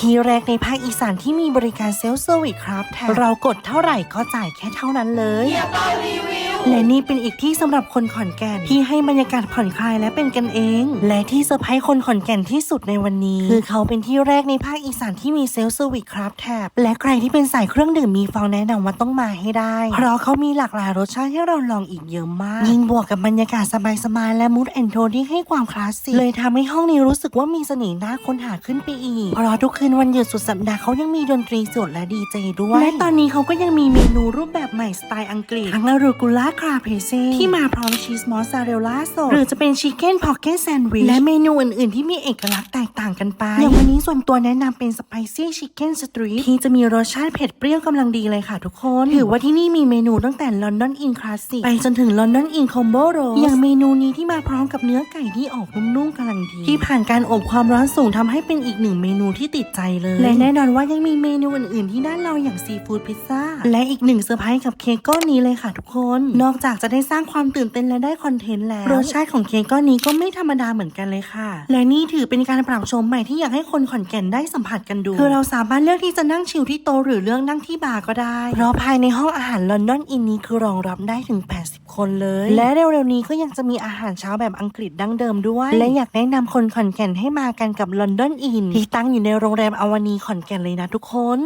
ที่แรกในภาคอีสานที่มีบริการเซลฟ์เซอร์วิสครับแถมเรากดเท่าไหร่ก็จ่ายแค่เท่านั้นเลย และนี่เป็นอีกที่สำหรับคนขอนแก่นที่ให้บรรยากาศผ่อนคลายและเป็นกันเอง และที่เซอร์ไพรส์คนขอนแก่นที่สุดในวันนี้ คือเขาเป็นที่แรกในภาคอีสานที่มีเซลฟ์เซอร์วิสครับแถบและใครที่เป็นสายเครื่องดื่มมีฟองแนะนำว่าต้องมาให้ได้ เพราะเขามีหลากหลายรสชาติให้เราลองอีกเยอะมาก ยิ่งบวกกับบรรยากาศสบายๆและมูดแอนโทนที่ให้ความคลาสสิกเลยทำให้ห้องนี้รู้สึกว่ามีเสน่ห์น่าค้นหาขึ้นไปอีก เพราะทุกคืนวันหยุดสุดสัปดาห์เขายังมีดนตรีสดและดีเจด้วยและตอนนี้เขาก็ยังมีเมนูรูปแบบใหม่สไตล์อังกฤษทั้งอารูกุล่าคราเพเซที่มาพร้อมชีสมอสซาเรลล่าสดหรือจะเป็นชิคเก้นพอกเก็ตแซนด์วิชและเมนูอื่น ๆ ที่มีเอกลักษณ์แตกต่างกันไป อย่างวันนี้ส่วนตัวแนะนำเป็นสไปซี่ชิคเก้นสตรีทที่จะมีรสชาติเผ็ดเปรี้ยวกำลังดีเลยค่ะทุกคน ถือว่าที่นี่มีเมนูตั้งแต่ลอนดอนอินคลาสสิกไปจนถึงลอนดอนอินคอมโบโรอย่างเมนูนี้ที่มาพร้อมกับเนื้อไก่ที่ออกนุ่มๆกำลังดี ที่ผ่านการอบความร้อนสูงทำให้เป็นอีกหนึ่งเมนูที่ติดใจเลย และแน่นอนว่ายังมีเมนูอื่น ๆ ที่น่าลองอย่างซีฟู้ดพิซซ่าและอีกหนึ่งเซอร์ไพรส์กับเค้กก้อนนี้เลยค่ะทุกคนนอกจากจะได้สร้างความตื่นเต้นและได้คอนเทนต์แล้วรสชาติของเค้กก้อนนี้ก็ไม่ธรรมดาเหมือนกันเลยค่ะ และนี่ถือเป็นการปรับโฉมใหม่ที่อยากให้คนขอนแก่นได้สัมผัสกันดู คือเราสามารถเลือกที่จะนั่งชิลที่โต๊ะหรือเลือกนั่งที่บาร์ก็ได้ เพราะภายในห้องอาหารลอนดอนอินนี้คือรองรับได้ถึง 80 คนเลย และเร็วๆนี้ก็ยังจะมีอาหารเช้าแบบอังกฤษดั้งเดิมด้วย และอยากแนะนำคนขอนแก่นให้มากันกับลอนดอนอินที่ตั้งอยู่ในโรงแรมอวานีขอนแก่นเลยนะทุกคน